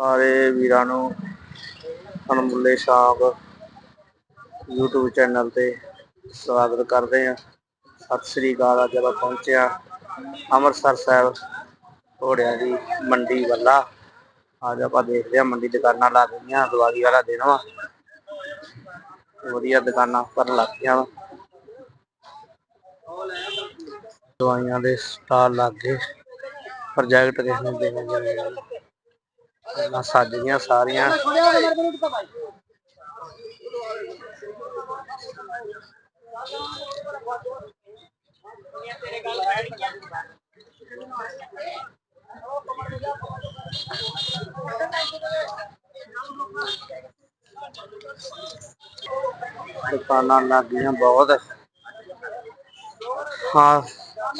ਸਾਰੇ ਵੀਰਾਂ ਨੂੰ ਅਨਮੁੱਲੇ ਸ਼ਾਪ YouTube ਚੈਨਲ ਤੇ ਸਵਾਗਤ ਕਰਦੇ ਹਾਂ। ਸਤਿ ਸ੍ਰੀ ਅਕਾਲ, ਅੱਜ ਆਪਾਂ ਪਹੁੰਚਿਆ ਅੰਮ੍ਰਿਤਸਰ ਸਾਹਿਬ ਘੋੜਿਆਂ ਦੀ ਮੰਡੀ ਵੱਲਾ। ਅੱਜ ਆਪਾਂ ਦੇਖਦੇ ਹਾਂ ਮੰਡੀ ਦੁਕਾਨਾਂ ਲੱਗ ਗਈਆਂ, ਦੀਵਾਲੀ ਵਾਲਾ ਦਿਨ ਵਾ। ਵਧੀਆ ਦੁਕਾਨਾਂ ਪਰ ਲੱਗ ਗਈਆਂ ਵਾ। ਦਵਾਈਆਂ ਦੇ ਸਟਾਲ ਲੱਗ ਗਏ। ਪ੍ਰੋਜੈਕਟ ਕਿਸ ਨੂੰ ਦੇਣੇ ਜਾਣੇ ਪਹਿਲਾਂ ਸੱਜ ਗਈਆਂ ਸਾਰੀਆਂ। ਦੁਕਾਨਾਂ ਲੱਗ ਬਹੁਤ। ਹਾਂ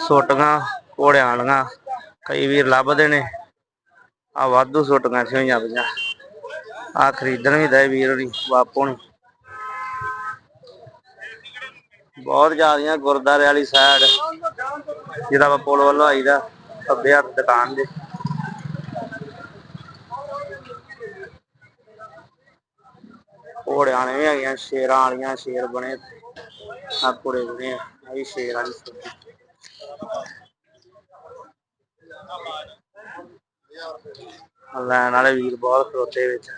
ਛੋਟੀਆਂ ਘੋੜਿਆਂ ਵਾਲੀਆਂ। ਕਈ ਵੀਰ ਲੱਭਦੇ ਨੇ। ਆ ਵਾਧੂ ਛੋਟੀਆਂ ਇੱਥੇ ਹੋਈਆਂ ਪਈਆਂ। ਆ ਖਰੀਦਣ ਵੀ ਦਏ ਵੀਰ ਹੋਣੀ, ਬਾਪੂ ਨੇ ਬਹੁਤ ਜ਼ਿਆਦੀਆਂ ਗੁਰਦਾਰੇ ਵਾਲੀ ਸਾਈਡ ਜਿਹਦਾ ਆਪਾਂ ਪੁਲ ਵੱਲੋਂ ਆਈਦਾ ਖੱਬੇ ਹੱਥ ਦੁਕਾਨ ਦੇ। ਘੋੜਿਆਂ ਵਾਲੇ ਵੀ ਹੈਗੀਆਂ, ਸ਼ੇਰਾਂ ਵਾਲੀਆਂ, ਸ਼ੇਰ ਬਣੇ ਆ। ਘੋੜੇ ਬਣੇ ਆ ਵੀ ਸ਼ੇਰ ਵਾਲੀ ਲੈਣ ਵਾਲੇ ਵੀਰ ਬਹੁਤ ਖਲੋਤੇ ਵਿੱਚ।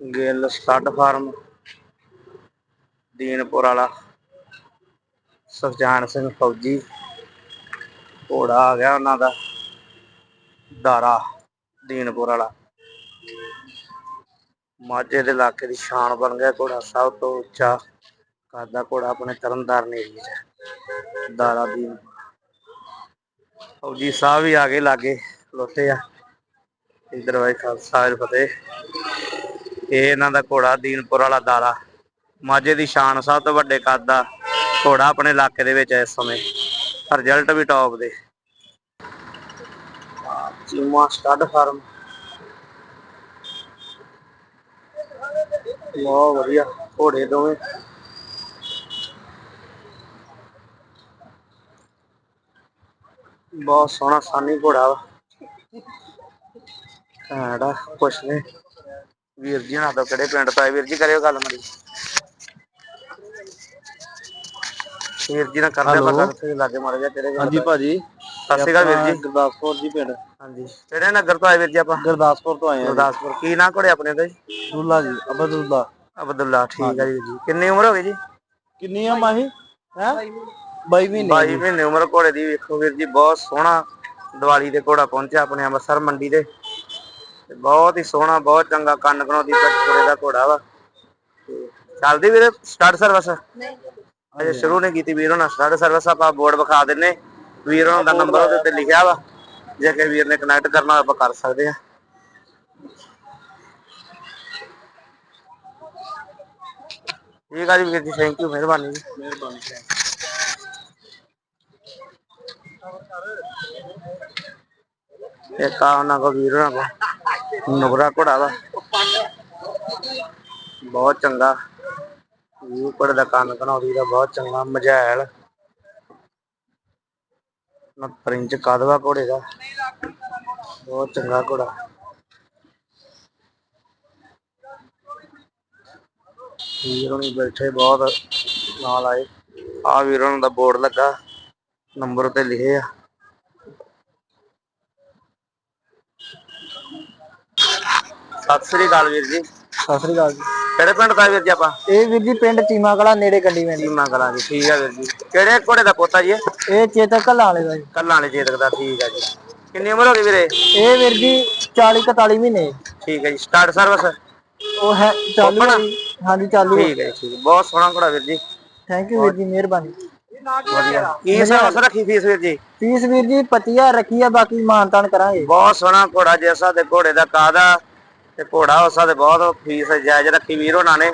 ਗਿੱਲ ਸਟੱਡ ਫਾਰਮ ਦੀਨਪੁਰ ਵਾਲਾ। ਸੁਖਜਾਨ ਸਿੰਘ ਫੌਜੀ। ਘੋੜਾ ਆ ਗਿਆ ਉਹਨਾਂ ਦਾ। ਦਾਰਾ, ਦੀਨਪੁਰ ਵਾਲਾ। ਮਾਝੇ ਦੇ ਇਲਾਕੇ ਦੀ ਸ਼ਾਨ ਬਣ ਗਿਆ ਘੋੜਾ। ਸਭ ਤੋਂ ਉੱਚਾ ਕਾਦਾ ਘੋੜਾ ਆਪਣੇ ਤਰਨਤਾਰਨ ਏਰੀਏ 'ਚ ਦਾਰਾ ਦੀਨ ਫੌਜੀ ਸਾਹਿਬ ਵੀ ਆ ਗਏ ਲਾਗੇ, ਖਲੋਤੇ ਆ। ਇਧਰ ਵਾਈ ਖਾਲਸਾ ਫਤਿਹ। ਇਹ ਇਹਨਾਂ ਦਾ ਘੋੜਾ, ਦੀਨਪੁਰ ਵਾਲਾ ਦਾਰਾ। ਮਾਝੇ ਦੀ ਸ਼ਾਨ ਸਭ ਤੋਂ ਵੱਡੇ ਕੱਦ ਦਾ ਘੋੜਾ ਆਪਣੇ ਇਲਾਕੇ ਦੇ ਵਿੱਚ ਹੈ ਇਸ ਸਮੇਂ। ਰਿਜ਼ਲਟ ਵੀ ਟੌਪ ਦੇ। ਚੀਮਾ ਸਟੱਡ ਫਾਰਮ ਬਹੁਤ ਵਧੀਆ। ਘੋੜੇ ਦੋਵੇਂ। ਬਹੁਤ ਸੋਹਣਾ, ਸਾਨੀ ਘੋੜਾ ਵਾ। ਘੈਂਟਾ ਕੁਛ ਨੇ ਵੀਰ ਜੀ ਨਾਲ ਤੋਂ ਕਿਹੜੇ ਪਿੰਡ ਤੋਂ ਆਏ? ਵੀਰ ਜੀ, ਕਰਿਓ ਗੱਲ ਮੜੀ। ਵੀਰ ਜੀ ਨਾਲ ਕਰਦੇ ਆਪਾਂ. ਗੱਲ ਤੇ ਲਾਗੇ ਮਾਰ ਗਿਆ ਤੇਰੇ ਹਾਂਜੀ ਭਾਜੀ। ਸਤਿ ਸ਼੍ਰੀ ਅਕਾਲ ਵੀਰ ਜੀ। ਗੁਰਦਾਸਪੁਰ ਜੀ ਪਿੰਡ। ਹਾਂਜੀ। ਕਿਹੜੇ ਨਗਰ ਤੋਂ ਆਏ ਵੀਰ ਜੀ ਆਪਾਂ? ਗੁਰਦਾਸਪੁਰ ਤੋਂ ਆਏ ਆ ਗੁਰਦਾਸਪੁਰ। ਕੀ ਨਾਂ ਘੋੜੇ ਆਪਣੇ ਦਾ ਜੀ? ਦੁੱਲਾ ਜੀ ਅਬਦੁੱਲਾ। ਅਬਦੁੱਲਾ ਠੀਕ ਹੈ ਜੀ। ਵੀਰ ਜੀ ਕਿੰਨੀ ਉਮਰ ਹੋ ਗਈ ਜੀ? ਕਿੰਨੀ ਆ ਮਾਹੀ? ਹੈ? 22 ਮਹੀਨੇ। 22 ਮਹੀਨੇ ਉਮਰ ਘੋੜੇ ਦੀ। ਵੇਖੋ ਵੀਰ ਜੀ ਬਹੁਤ ਸੋਹਣਾ ਦੀਵਾਲੀ ਤੇ ਘੋੜਾ ਪਹੁੰਚਿਆ ਆਪਣੇ ਅੰਮ੍ਰਿਤਸਰ ਮੰਡੀ ਦੇ। ਤੇ ਬਹੁਤ ਹੀ ਸੋਹਣਾ ਬਹੁਤ ਚੰਗਾ ਕੰਨ ਕਣੋ ਦੀ ਕੱਟੋਰੇ ਦਾ ਘੋੜਾ ਵਾ। ਚੱਲਦੀ ਵੀਰੇ ਸਟਾਰਟ ਸਰਵਿਸ ਅਜੇ ਸ਼ੁਰੂ ਨਹੀਂ ਕੀਤੀ ਵੀਰ ਉਹਨਾਂ ਸਟਾਰਟ ਸਰਵਿਸ ਆਪਾਂ ਬੋਰਡ ਵਿਖਾ ਦਿੰਨੇ ਵੀਰ ਉਹਨਾਂ ਦਾ ਨੰਬਰ ਉਹਦੇ ਉੱਤੇ ਲਿਖਿਆ ਵਾ, ਜੇ ਕਿ ਵੀਰ ਨੇ ਕਨੈਕਟ ਕਰਨਾ ਆਪਾਂ ਕਰ ਸਕਦੇ ਆ ਠੀਕ ਆ ਜੀ ਵੀਰ ਜੀ ਥੈਂਕ ਯੂ ਮਿਹਰਬਾਨੀ ਜੀ। ਮਿਹਰਬਾਨੀ ਇੱਕ ਆ ਉਹਨਾਂ ਕੋ ਵੀਰ ਉਹਨਾਂ ਕੋ ਨੁਗਰਾ ਘੋੜਾ ਵਾ। ਬਹੁਤ ਚੰਗਾ। ਵੀਰ ਘੋੜੇ ਦਾ ਕੰਨ ਕਨੌਰੀ ਦਾ ਬਹੁਤ ਚੰਗਾ ਮਝੈਲ। 69 ਇੰਚ ਕਦਵਾ ਘੋੜੇ ਦਾ। ਬਹੁਤ ਚੰਗਾ ਘੋੜਾ। ਵੀਰ ਬੈਠੇ ਬਹੁਤ ਨਾਲ ਆਏ। ਆ ਵੀਰ ਦਾ ਬੋਰਡ ਲੱਗਾ। ਨੰਬਰ ਤੇ ਲਿਖੇ ਆ। ਸਤਿ ਸ੍ਰੀ ਅਕਾਲ ਵੀਰ ਜੀ। ਸਤਿ ਸ੍ਰੀ ਅਕਾਲ ਜੀ। ਕਿਹੜੇ ਪਿੰਡ ਦਾ ਵੀਰ ਜੀ ਆਪਾਂ? ਇਹ ਵੀਰ ਜੀ ਪਿੰਡ ਚੀਮਾ ਕਲਾ ਨੇੜੇ ਗੱਡੀ ਵੈਂਦੀ ਸੀਮਾ ਕਲਾਂ ਜੀ ਠੀਕ ਆ ਵੀਰ ਜੀ। ਕਿਹੜੇ ਘੋੜੇ ਦਾ ਪੋਤਾ ਜੀ ਇਹ? ਇਹ ਚੇਤਕ ਕਲਾ ਵਾਲੇ ਦਾ ਜੀ। ਕੱਲਾਂ ਵਾਲੇ ਚੇਤਕ ਦਾ ਠੀਕ ਆ ਜੀ। ਕਿੰਨੀ ਉਮਰ ਹੋ ਗਈ ਵੀਰੇ? ਇਹ ਵੀਰ ਜੀ 40 41 ਮਹੀਨੇ। ਠੀਕ ਹੈ ਜੀ ਸਟਾਰਟ ਸਰਵਿਸ ਉਹ ਹੈ ਚਾਲੂ ਹੈ ਜੀ। ਹਾਂਜੀ ਚਾਲੂ ਠੀਕ ਹੈ ਜੀ ਠੀਕ ਹੈ। ਬਹੁਤ ਸੋਹਣਾ ਘੋੜਾ ਵੀਰ ਜੀ। ਥੈਂਕ ਯੂ ਵੀਰ ਜੀ ਮਿਹਰਬਾਨੀ। ਵਧੀਆ। ਕੀ ਸਰਵਿਸ ਰੱਖੀ ਫੀਸ ਵੀਰ ਜੀ? ਫੀਸ ਵੀਰ ਜੀ 25000 ਰੱਖੀ ਆ ਬਾਕੀ ਮਾਨਤਾਨ ਕਰਾਂਗੇ। ਬਹੁਤ ਸੋਹਣਾ ਘੋੜਾ ਜੈਸਾ ਤੇ ਘੋੜੇ ਦਾ ਕਾਦਾ ਤੇ ਘੋੜਾ ਉਸਾ ਤੇ ਬਹੁਤ ਫੀਸ ਜਾਇਜ਼ ਰੱਖੀ ਵੀਰ ਉਹਨਾਂ ਨੇ।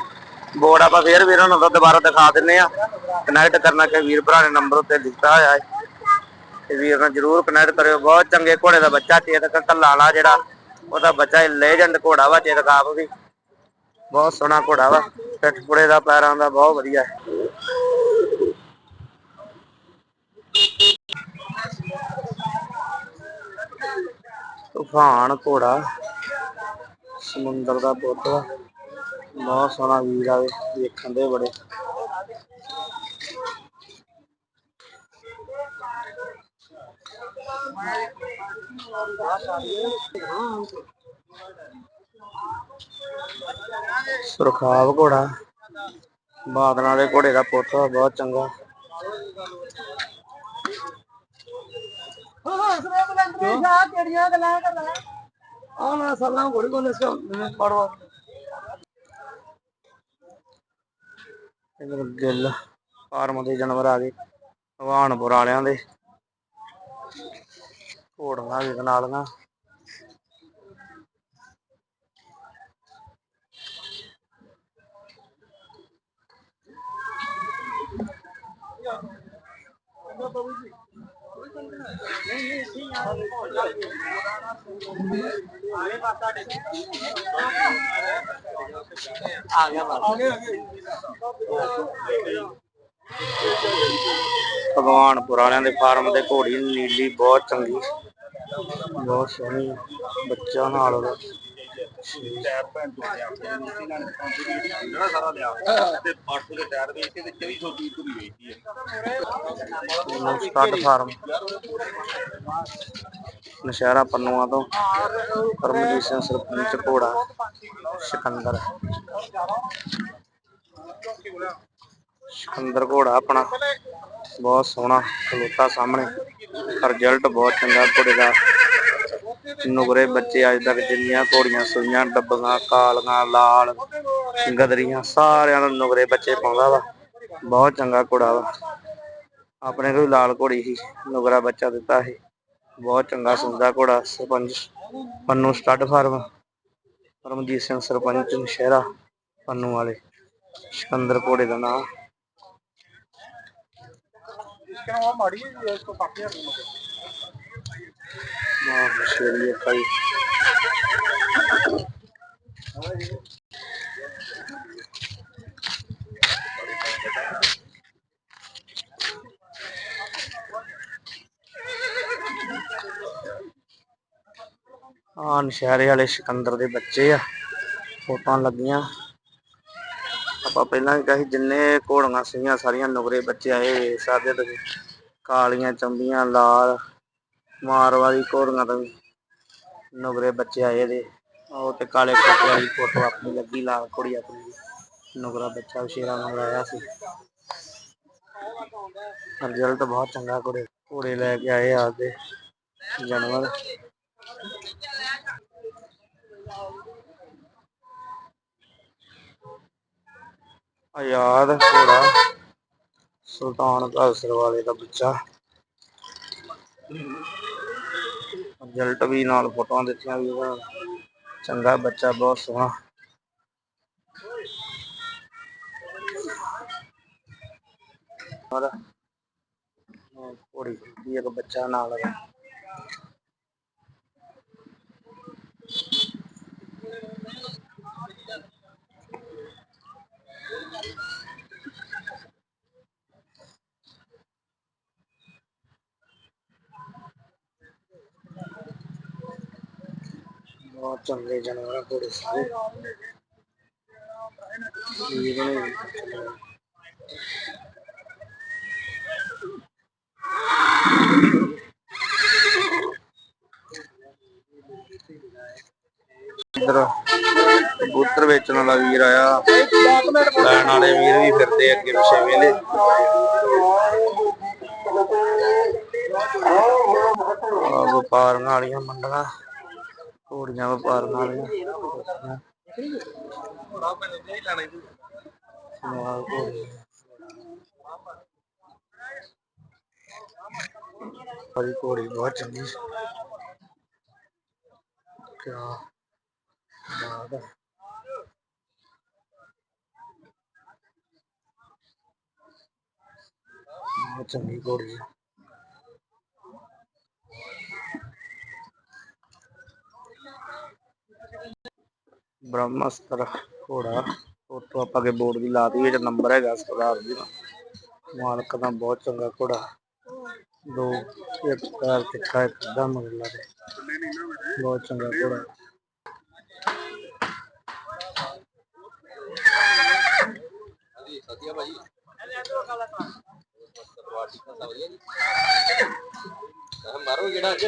ਬੋਰਡ ਆਪਾਂ ਫੇਰ ਵੀਰਾਂ ਨੂੰ ਤਾਂ ਦੁਬਾਰਾ ਦਿਖਾ ਦਿੰਨੇ ਆ ਕਨੈਕਟ ਕਰਨਾ ਕਿ ਵੀਰ ਭਰਾ ਨੇ ਨੰਬਰ ਉੱਤੇ ਦਿੱਤਾ ਹੋਇਆ ਹੈ। ਤੇ ਵੀਰ ਨਾਲ ਜਰੂਰ ਕਨੈਕਟ ਕਰਿਓ। ਬਹੁਤ ਚੰਗੇ ਘੋੜੇ ਦਾ ਬੱਚਾ, ਚੇਤਕ ਕੱਲਾਲਾ ਜਿਹੜਾ, ਉਹਦਾ ਬੱਚਾ ਲੈਜੈਂਡ ਘੋੜਾ ਵਾ, ਚੇਤਕ ਆਪ ਵੀ। ਬਹੁਤ ਸੋਹਣਾ ਘੋੜਾ ਵਾ। ਪਿੱਠ ਪੁੜੇ ਦਾ, ਪੈਰਾਂ ਦਾ, ਬਹੁਤ ਵਧੀਆ ਹੈ। ਤੂਫਾਨ ਘੋੜਾ। ਸਮੁੰਦਰ ਦਾ ਪੁੱਤ ਵਾ ਬਹੁਤ ਸੋਹਣਾ ਵੀਰ ਆਵੇ ਵੇਖਣ ਦੇ ਬੜੇ ਸੁਰਖਾਵ ਘੋੜਾ ਬਾਦਲਾਂ ਦੇ ਘੋੜੇ ਦਾ ਪੁੱਤ ਵਾ, ਬਹੁਤ ਚੰਗਾ ਕਿਹੜੀਆਂ ਗੱਲਾਂ ਕਰਦਾ ਆ ਨਾ ਸਾਲਾਂ ਘੋੜੀ ਕੋਲ ਇਧਰ ਗਿੱਲ, ਫਾਰਮ ਦੇ ਜਾਨਵਰ ਆ ਗਏ, ਭਗਵਾਨਪੁਰ ਵਾਲਿਆਂ ਦੇ। ਘੋੜੀਆਂ ਵੀ ਨਾਲੀਆਂ ਆ ਗਿਆ ਆ ਗਿਆ ਭਗਵਾਨਪੁਰ ਵਾਲਿਆਂ ਦੇ ਫਾਰਮ ਦੇ ਘੋੜੀ ਨੀਲੀ ਬਹੁਤ ਚੰਗੀ ਬਹੁਤ ਸੋਹਣੀ ਆ। ਬੱਚਾ ਨਾਲ ਉਹਦਾ ਟਾਇਰ ਭੈਣ ਤੋਂ ਲਿਆ ਜਿਹੜਾ ਸਾਰਾ ਲਿਆ ਤੇ 800 ਦੇ ਟਾਇਰ ਵੇਚ ਕੇ ਤੇ 2400 ਦੀ ਪੂਰੀ ਵੇਚੀ ਹੈ। ਸਟੱਡ ਫਾਰਮ ਨਸ਼ਹਿਰਾ ਪੰਨੂਆਂ ਤੋਂ ਪਰਮਜੀਤ ਸਿੰਘ ਸਰਪੰਚ ਘੋੜਾ, ਸਿਕੰਦਰ। ਸਿਕੰਦਰ ਘੋੜਾ ਆਪਣਾ ਬਹੁਤ ਸੋਹਣਾ ਖਲੋਤਾ ਸਾਹਮਣੇ। ਰਿਜ਼ਲਟ ਬਹੁਤ ਚੰਗਾ ਘੋੜੇ ਦਾ। ਨੁਗਰੇ ਬੱਚੇ ਅੱਜ ਤੱਕ ਜਿੰਨੀਆਂ ਘੋੜੀਆਂ ਸੂਈਆਂ, ਡੱਬੀਆਂ ਕਾਲੀਆਂ, ਲਾਲ ਗਦਰੀਆਂ, ਸਾਰਿਆਂ ਨੂੰ ਨੁਗਰੇ ਬੱਚੇ ਪਾਉਂਦਾ ਵਾ। ਬਹੁਤ ਚੰਗਾ ਘੋੜਾ ਵਾ। ਆਪਣੇ ਕੋਲ ਲਾਲ ਘੋੜੀ ਸੀ, ਨੁਗਰਾ ਬੱਚਾ ਦਿੱਤਾ ਸੀ। ਬਹੁਤ ਚੰਗਾ ਸੁੰਦਾ ਘੋੜਾ, ਸਰਪੰਚ ਪੰਨੂ ਸਟੱਡ ਫਾਰਮ, ਪਰਮਜੀਤ ਸਿੰਘ ਸਰਪੰਚ ਨਸ਼ਹਿਰਾ, ਪੰਨੂ ਵਾਲੇ, ਸਿਕੰਦਰ ਘੋੜੇ ਦਾ ਨਾਮ। ਕਿਉਂ ਮਾੜੀ ਹੈ, ਇਸ ਤੋਂ ਕਾਫੀ ਬਹੁਤ ਸ਼ੇਰੀ ਭਾਈ ਆ ਨਸ਼ਹਿਰੇ ਵਾਲੇ ਸਿਕੰਦਰ ਦੇ ਬੱਚੇ ਆ, ਫੋਟੋਆਂ ਲੱਗੀਆਂ। ਆਪਾਂ ਪਹਿਲਾਂ ਵੀ ਕਹੀ ਜਿੰਨੇ ਘੋੜੀਆਂ ਸੀਗੀਆਂ, ਸਾਰੀਆਂ ਨੁਗਰੇ ਬੱਚੇ ਆਏ ਹੋਏ ਸਕਦੇ ਤੁਸੀਂ ਕਾਲੀਆਂ ਚੰਬੀਆਂ, ਲਾਲ। ਮਾਰਵਾੜੀ ਘੋੜੀਆਂ ਤੋਂ ਵੀ। ਨੁਗਰੇ ਬੱਚੇ ਆਏ ਦੇ ਉਹ ਤੇ ਕਾਲੇ ਕੋਟੇ ਵਾਲੀ ਫੋਟੋ ਆਪਣੀ ਲੱਗੀ ਲਾਲ ਕੁੜੀ ਆਪਣੀ। ਦੀ। ਨੁਗਰਾ ਬੱਚਾ ਸ਼ੇਰਾ ਨਾਲ ਆਇਆ ਸੀ। ਰਿਜ਼ਲਟ ਬਹੁਤ ਚੰਗਾ ਘੋੜੇ ਘੋੜੇ ਲੈ ਕੇ ਆਏ ਆਪਦੇ ਜਾਨਵਰ। ਆਜ਼ਾਦ ਘੋੜਾ, ਸੁਲਤਾਨ ਕਾਸਰ ਵਾਲੇ ਦਾ ਬੱਚਾ। ਰਿਜ਼ਲਟ ਵੀ ਨਾਲ ਫੋਟੋਆਂ ਦਿੱਤੀਆਂ ਵੀ ਉਹਦਾ। ਚੰਗਾ ਬੱਚਾ, ਬਹੁਤ ਸੋਹਣਾ। ਉਹਦਾ ਉਹ ਘੋੜੀ ਇੱਕ ਬੱਚਾ ਨਾਲ ਹੈਗਾ ਬਹੁਤ ਚੰਗੇ ਜਾਨਵਰ ਆ ਘੋੜੇ ਸਾਰੇ। ਇਹ ਬਣੇ ਇਧਰ ਕਬੂਤਰ ਵੇਚਣ ਵਾਲਾ ਵੀਰ ਆਇਆ। ਲੈਣ ਵਾਲੇ ਵੀਰ ਵੀ ਫਿਰਦੇ ਅੱਗੇ ਪਿੱਛੇ ਵੇਲੇ। ਆ ਵਪਾਰੀਆਂ ਵਾਲੀਆਂ ਮੰਡੀਆਂ। ਘੋੜੀਆਂ ਵਪਾਰ ਨਾਲ ਸਮਾਲ ਘੋੜੀ ਬੜੀ ਘੋੜੀ ਬਹੁਤ ਚੰਗੀ ਕਿਆ ਬਾਤ ਹੈ ਬਹੁਤ ਚੰਗੀ ਘੋੜੀ ਹੈ ਬ੍ਰਹਮਸਤਰ ਘੋੜਾ, ਉੱਥੋਂ ਆਪਾਂ ਕੇ ਬੋਰਡ ਵੀ ਲਾ ਦਈਏ ਨੰਬਰ ਹੈਗਾ ਸਰਦਾਰ ਜੀ ਦਾ। ਮਾਲਕ ਦਾ ਬਹੁਤ ਚੰਗਾ ਘੋੜਾ। ਦੋ, ਇੱਕ ਪੈਰ ਤਿੱਖਾ, ਇੱਕ ਅੱਧਾ ਮਗਲਾ ਦੇ ਬਹੁਤ ਚੰਗਾ ਘੋੜਾ। ਮਾਰੋ ਜਿਹੜਾ ਅੱਜ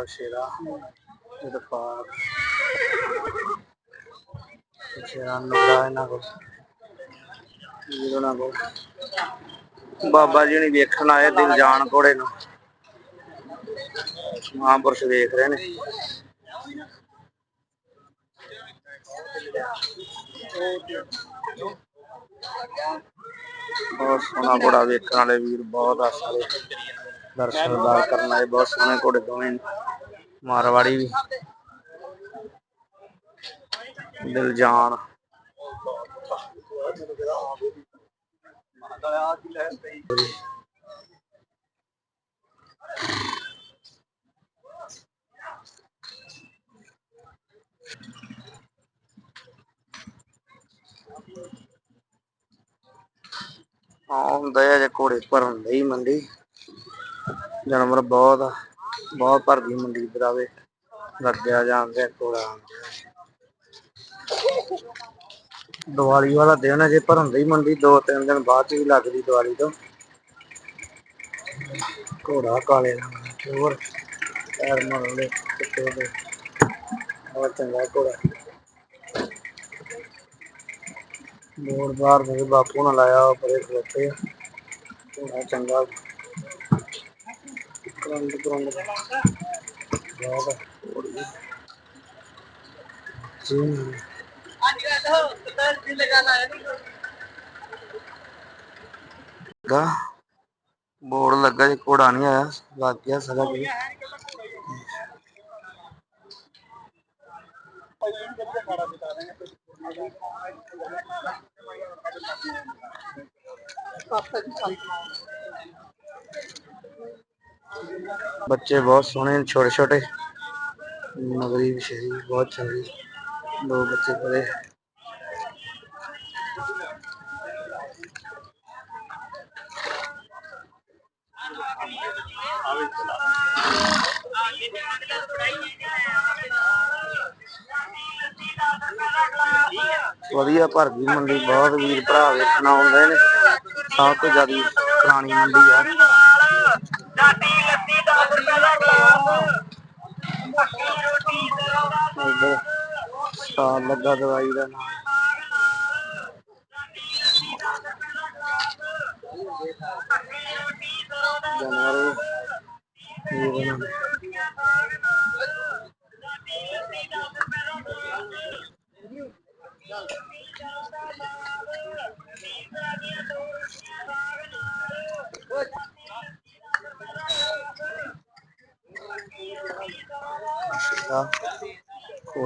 ਬਹੁਤ ਸ਼ੇਰਾ ਇਤਫਾਕ ਸ਼ੇਰਾ ਨੁਕਰਾ ਇਹਨਾਂ ਕੋਲ। ਵੀਰ ਕੋਲ। ਬਾਬਾ ਜੀ ਨੇ ਵੇਖਣ ਆਏ ਦਿਲ ਜਾਣ ਘੋੜੇ ਨੂੰ। ਮਹਾਂਪੁਰਸ਼ ਵੇਖ ਰਹੇ ਨੇ। ਬਹੁਤ ਸੋਹਣਾ ਘੋੜਾ ਵੇਖਣ ਵਾਲੇ ਵੀਰ, ਬਹੁਤ ਆਸ ਦਰਸ਼ਨ ਦਰਸ਼ਨਦਾਰ ਕਰਨ ਆਏ, ਬਹੁਤ ਸੋਹਣੇ ਘੋੜੇ ਦੋਵੇਂ ਮਾਰਵਾੜੀ ਵੀ। ਦਿਲ ਜਾਨ ਹਾਂ, ਹੁੰਦਾ ਹੈ ਜੇ ਘੋੜੇ ਭਰਨ ਲਈ ਮੰਡੀ। ਜਾਨਵਰ ਬਹੁਤ ਆ। ਬਹੁਤ ਭਰਦੀ ਮੰਡੀ ਬਰਾਵੇ ਲੱਗਿਆ ਜਾਂਦੇ ਘੋੜਾ ਦੀਵਾਲੀ ਵਾਲਾ ਦਿਨ ਹੈ ਭਰਨ ਦੀ ਮੰਡੀ, ਦੋ ਤਿੰਨ ਦਿਨ ਬਾਅਦ ਚ ਲੱਗਦੀ ਦੀਵਾਲੀ ਤੋਂ। ਘੋੜਾ ਕਾਲੇ ਰੰਗ ਦਾ ਪਿਓਰ ਪੈਰ ਮਰਲੇ ਚਿੱਟੇ ਦੇ। ਬਹੁਤ ਚੰਗਾ ਘੋੜਾ। ਮੋੜ ਬਾਹਰ ਮੇਰੇ ਬਾਪੂ ਨੇ ਲਾਇਆ ਪਰੇ ਖਲੋਤੇ ਘੋੜਾ ਚੰਗਾ ਕਰੰਦ ਕਰੰਦ ਦਾ ਬਹੁਤ ਘੋੜੀ ਜੀ ਦਾ ਬੋਰਡ ਲੱਗਾ ਜੇ ਘੋੜਾ ਨਹੀਂ ਆਇਆ ਲੱਗ ਗਿਆ ਸਾਰਾ ਕੁਝ ਬੱਚੇ ਬਹੁਤ ਸੋਹਣੇ ਨੇ ਛੋਟੇ ਛੋਟੇ ਮਗਰੀ ਵਿਸ਼ੇਰੀ ਬਹੁਤ ਚੰਗੀ ਦੋ ਬੱਚੇ ਬੜੇ ਵਧੀਆ ਭਰਦੀ ਮੰਡੀ, ਬਹੁਤ ਵੀਰ ਭਰਾ ਵੇਖਣ ਆਉਂਦੇ ਨੇ। ਸਭ ਤੋਂ ਜ਼ਿਆਦਾ ਪੁਰਾਣੀ ਮੰਡੀ ਆ। ਸਟਾਲ ਲੱਗਾ ਦਵਾਈ ਦਾ ਨਾਮ। ਜਾਨਵਰ ਵੀ। ਵੀਰ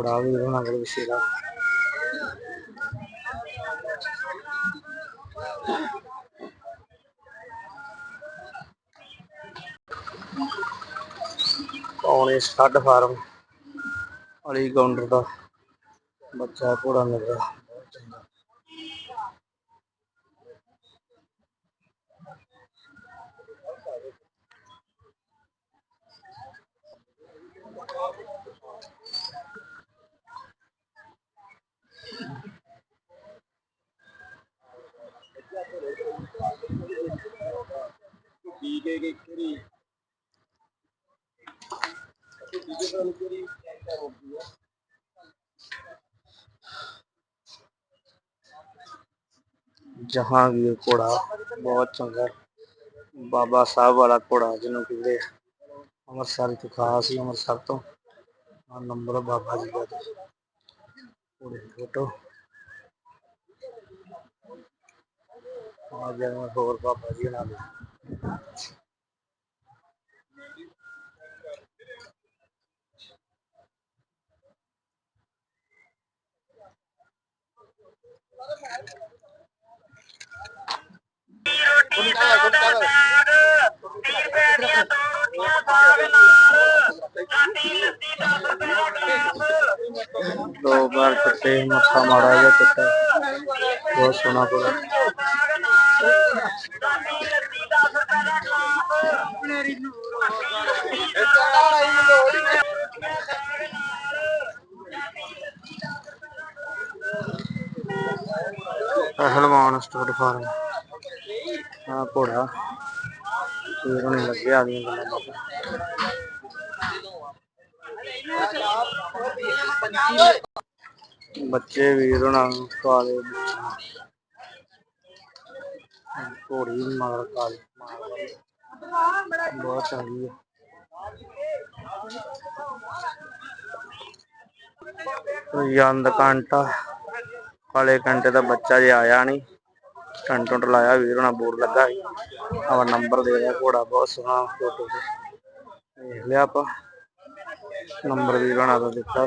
ਘੋੜਾ ਵੀ ਉਹਨਾਂ ਕੋਲ ਵਿਸ਼ੇਰਾ ਪੌਣੇ ਸਟੱਡ ਫਾਰਮ ਅਲੀ ਕਾਊਂਟਰ ਦਾ ਬੱਚਾ ਠੀਕ ਹੈ ਕਿ ਕਿਹੜੀ ਦੂਜੇ ਤਰ੍ਹਾਂ ਕਿਹੜੀ ਕਿਆ ਹੋਊਗੀ ਜਹਾਂਗੀਰ ਘੋੜਾ ਬਹੁਤ ਚੰਗਾ ਬਾਬਾ ਸਾਹਿਬ ਵਾਲਾ ਘੋੜਾ ਜਿਹਨੂੰ ਕਹਿੰਦੇ ਆ। ਅੰਮ੍ਰਿਤਸਰ ਤੋਂ ਖਾਸ ਹੀ ਅੰਮ੍ਰਿਤਸਰ ਤੋਂ ਆ ਨੰਬਰ ਆ ਬਾਬਾ ਜੀ ਦਾ ਤੇ ਘੋੜੇ ਦੀ ਫੋਟੋ ਆ ਜਿਵੇਂ ਹੋਰ ਬਾਬਾ ਜੀ ਨਾਲ ਦੋ ਵਾਰ ਚਿੱਟੇ ਮੱਥਾ ਮਾੜਾ ਜਿਹਾ ਚਿੱਟਾ ਬਹੁਤ ਸੋਹਣਾ ਕੋਲ ਹਲਵਾਨ ਸਟੋਰ ਫਾਰਮ। ਆ ਘੋੜਾ। ਇਹ ਹੁਣ ਲੱਗਿਆ ਆਦੀਆਂ ਗੱਲਾਂ ਬਾਤਾਂ। ਬੱਚੇ ਵੀਰ ਹੋਣਾ ਨੂੰ ਕਾਲੇ ਘੋੜੀ ਮਗਰ ਕਾਲੀ। ਬਹੁਤ ਚੰਗੀ ਹੈ ਯੰਦ ਕਾਂਟਾ ਕਾਲੇ ਕੰਟੇ ਦਾ ਬੱਚਾ ਜੇ ਆਇਆ ਨਹੀਂ ਟੰਟ ਟੁੰਟ ਲਾਇਆ ਵੀਰ ਹੋਣਾ ਬੋਰਡ ਲੱਗਾ ਸੀ। ਆਵਾ ਨੰਬਰ ਦੇ ਰਿਹਾ ਘੋੜਾ, ਬਹੁਤ ਸੋਹਣਾ ਫੋਟੋ ਤੇ ਦੇਖ ਲਿਆ ਆਪਾਂ। ਨੰਬਰ ਵੀਰ ਹੋਣਾ ਦਾ ਦਿੱਤਾ।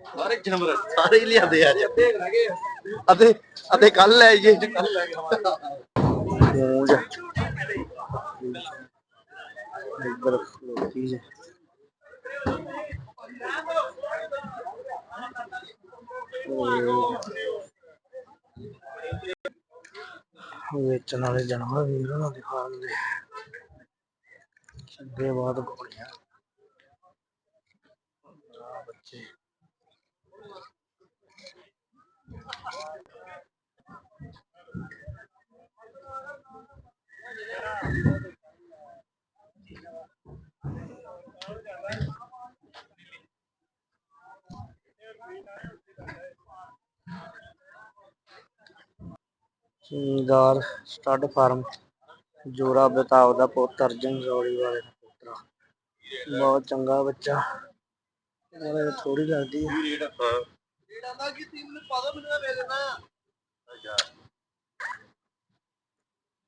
ਸਾਰੇ ਜਾਨਵਰ, ਸਾਰੇ ਹੀ ਲਿਆਂਦੇ ਆ। ਜੀ ਅਤੇ ਅਤੇ ਕੱਲ ਲੈ ਜੇ ਕੱਲ ਲੈ ਮੂੰਜ ਇੱਧਰ ਖਲੋਤੀ ਵੇਚਣ ਵਾਲੇ ਜਾਨਵਰ ਵੀਰ ਉਹਨਾਂ ਦੇ ਫਾਰਮ ਦੇ ਅੱਗੇ ਬਾਅਦ ਘੋੜੀਆਂ ਆਹ ਬੱਚੇ ਜ਼ਿਮੀਦਾਰ ਸਟੱਡ ਫਾਰਮ, ਜੋਰਾ ਬਤਾਵ ਦਾ ਪੁੱਤ ਅਰਜਨ ਜ਼ੋੜੀ ਵਾਲੇ ਦਾ ਪੁੱਤਰਾ। ਬਹੁਤ ਚੰਗਾ ਬੱਚਾ। ਥੋੜੀ ਲੱਗਦੀ ਹੈ ਜਿਹੜਾ ਦਾ ਕੀ ਤੀਮ ਨੂੰ ਪਾ ਦੋ ਮੈਨੂੰ ਵੇਚ ਦੇਣਾ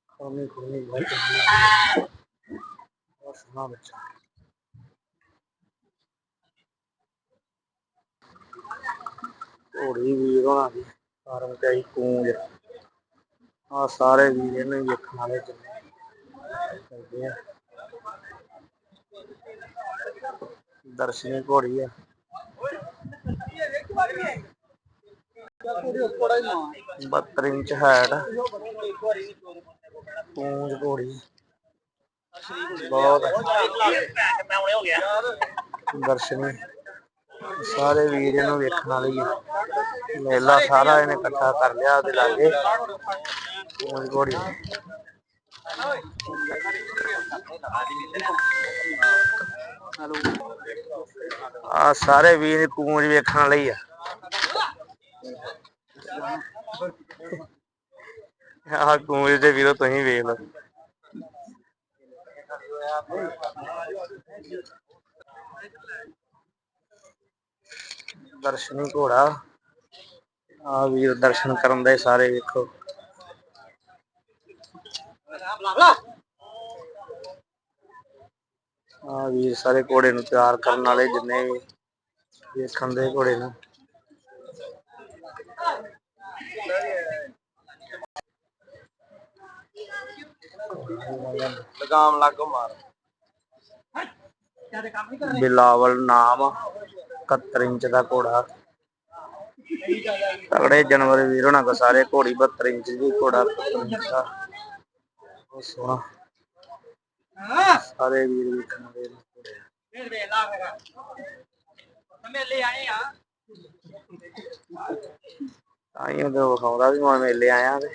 ਖਾਣੇ ਖੁਣੇ ਬਹੁਤ ਚੰਗੀ ਹੈ। ਬਹੁਤ ਸੋਹਣਾ ਬੱਚਾ ਘੋੜੀ ਵੀਰ ਹੋਣਾ ਦੀ ਫਾਰਮ ਤੇ ਆਈ ਕੂੰਜ ਆ ਸਾਰੇ ਵੀਰ ਇਹਨੂੰ ਹੀ ਵੇਖਣ ਵਾਲੇ ਜਿੰਨੇ ਕਰਦੇ ਆ ਦਰਸ਼ਨੀ ਘੋੜੀ ਆ ਥੋੜਾ ਹੀ 72 ਇੰਚ ਹੈਡ। ਪੂੰਜ ਘੋੜੀ। ਬਹੁਤ। ਮੈਂ ਦਰਸ਼ਨੀ। ਸਾਰੇ ਵੀਰ ਇਹਨੂੰ ਵੇਖਣ ਵਾਲੇ ਆ। ਮੇਲਾ ਸਾਰਾ ਇਹਨੇ ਇਕੱਠਾ ਕਰ ਲਿਆ ਉਹਦੇ ਲਾਗੇ। ਪੂੰਜ ਘੋੜੀ। ਆ ਸਾਰੇ ਵੀਰ ਕੂੰਜ ਵੇਖਣ ਵਾਲੇ ਆ। ਆ ਕੂੰਜ ਦੇ ਵੀਰੋ, ਤੁਸੀਂ ਵੇਖ ਲਓ। ਦਰਸ਼ਨੀ ਘੋੜਾ। ਆ ਵੀਰ ਦਰਸ਼ਨ ਕਰਨ ਦੇ ਸਾਰੇ ਵੇਖੋ। ਆ ਵੀਰ ਸਾਰੇ ਘੋੜੇ ਨੂੰ ਤਿਆਰ ਕਰਨ ਵਾਲੇ ਜਿੰਨੇ ਵੀ ਵੇਖਣ ਦੇ ਘੋੜੇ ਨੂੰ। ਲਗਾਮ ਲੱਗੋ ਮਾਰ। ਬਿਲਾਵਲ ਨਾਮ 71 ਇੰਚ ਦਾ ਘੋੜਾ। ਤਗੜੇ ਜਾਨਵਰ ਵੀਰ ਹੋਣਾ ਕੋ ਸਾਰੇ ਘੋੜੀ 72 ਇੰਚ ਦੀ ਘੋੜਾ। 71 ਇੰਚ ਦਾ ਬਹੁਤ ਸੋਹਣਾ। ਸਾਰੇ ਵੀਰ ਵੇਖਣ ਫਿਰ ਲਾ ਫਿਰ। ਮੇਲੇ ਆਏ ਆ। ਤਾਂ ਹੀ ਉਹ ਵਿਖਾਉਂਦਾ ਵੀ ਮੈਂ ਮੇਲੇ ਆਇਆ ਤੇ।